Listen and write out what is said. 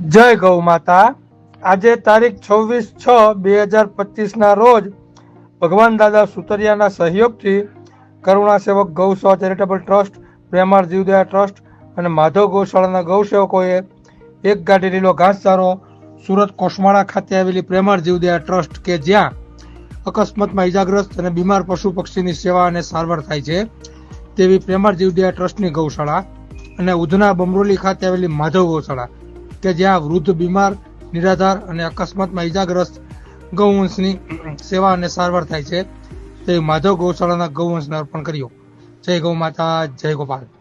જય ગૌ માતા. આજે તારીખ છવ્વીસ છ બે હજાર પચીસના રોજ ભગવાન દાદા સુતરિયાના સહયોગથી કરુણા સેવક ગૌસેવા ચેરિટેબલ ટ્રસ્ટ પ્રેમાર જીવદયા ટ્રસ્ટ અને માધવ ગૌશાળાના ગૌસેવકોએ એક ગાડી લીલો ઘાસચારો સુરત કોસમાળા ખાતે આવેલી પ્રેમાર જીવદયા ટ્રસ્ટ કે જ્યાં અકસ્માતમાં ઇજાગ્રસ્ત અને બીમાર પશુ પક્ષીની સેવા અને સારવાર થાય છે તેવી પ્રેમાર જીવદયા ટ્રસ્ટની ગૌશાળા અને ઉધના બમરોલી ખાતે આવેલી માધવ ગૌશાળા. કે જ્યાં વૃદ્ધ, બીમાર, નિરાધાર અને અકસ્માતમાં ઇજાગ્રસ્ત ગૌવંશની સેવા અને સારવાર થાય છે. તે માધવ ગૌશાળાના ગૌવંશને અર્પણ કર્યો. જય ગૌ માતા, જય ગોપાલ.